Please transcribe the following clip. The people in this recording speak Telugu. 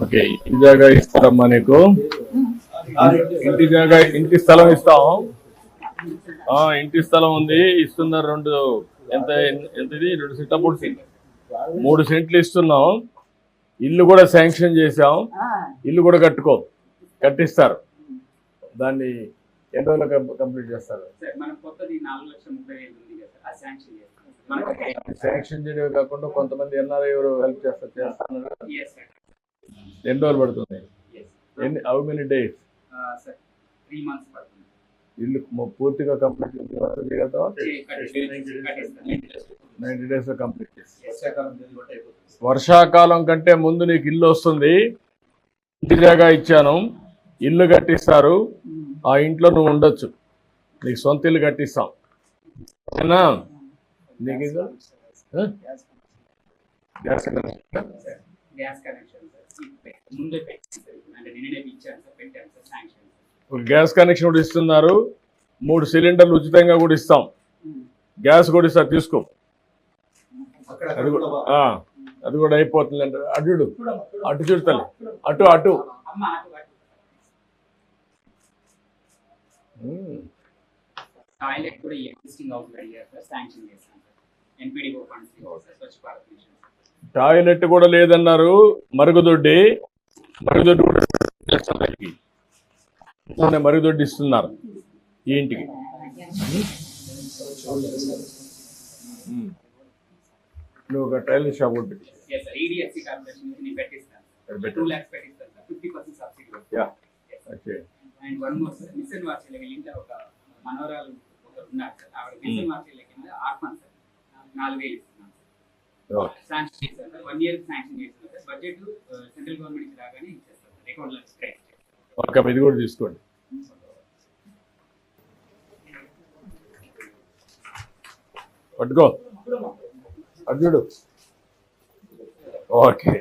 ఓకే ఇంటి జాగా ఇస్తారమ్మా నీకు. ఇంటి జాగా ఇంటి స్థలం ఇస్తాం ఇంటి స్థలం ఉంది ఇస్తున్నారు రెండు. ఎంత ఎంతది? రెండు సెంట్ల మూడు సెంట్. మూడు సెంట్లు ఇస్తున్నాం. ఇల్లు కూడా శాంక్షన్ చేసాం ఇల్లు కూడా కట్టుకో కట్టిస్తారు. దాన్ని ఎన్ని రోజులు కంప్లీట్ చేస్తారు? శాంక్షన్ చేయడమే కాకుండా కొంతమంది ఎన్ఆర్ఐ ఎవరు హెల్ప్ చేస్తారు సార్ ఎన్ని రోజులు పడుతుంది? ఎన్ని హౌ మెనీ డేస్ ఇల్లు పూర్తిగా కంప్లీట్. నైన్టీ డేస్లో కంప్లీట్ చేసి. వర్షాకాలం కంటే ముందు నీకు ఇల్లు వస్తుంది. ఇంటి జాగా ఇచ్చాను. ఇల్లు కట్టిస్తారు. ఆ ఇంట్లో నువ్వు ఉండొచ్చు. నీకు సొంత ఇల్లు కట్టిస్తాం. నీకు గ్యాస్ కనెక్షన్? గ్యాస్ కనెక్షన్ ముందే అంటే నిన్ననే ఇచ్చాను సార్ పెట్టాను సార్ శాంక్షన్ గ్యాస్ కనెక్షన్ కూడా ఇస్తున్నారు. మూడు సిలిండర్లు ఉచితంగా కూడా ఇస్తాం. గ్యాస్ కూడా ఇస్తా తీసుకో. అది కూడా అది కూడా అయిపోతుంది అంటే అటు అటు చూడతాను అటు అటు. టాయిలెట్ కూడా ఎగ్జిస్టింగ్ అడిగారు sir sanction NPDO funds sir Swachh Bharat mission. Toilet కూడా లేదన్నారు. మరుగుదొడ్డి. మరుగుదొడ్డి కూడా మరుగుదొడ్డి ఇస్తున్నారు. ఇంటికి. నువ్వు ఒక టైలర్ షాప్ ఒకటి. మనవరాలు ఒకరు ఉన్నారు సార్ ఆవిడ మిషన్ నాలుగు ఇస్తున్నాం. శాంక్షన్ చేశారు. సార్ వన్ ఇయర్ శాంక్షన్ చేస్తున్నారు సార్ బడ్జెట్ సెంట్రల్ గవర్నమెంట్ రాగానే ఇచ్చేస్తారు. సార్ అకౌంట్లో స్ట్రైట్ ఓకే ఇది కూడా తీసుకోండి. పట్టుకో. అటు చూడు. ఓకే.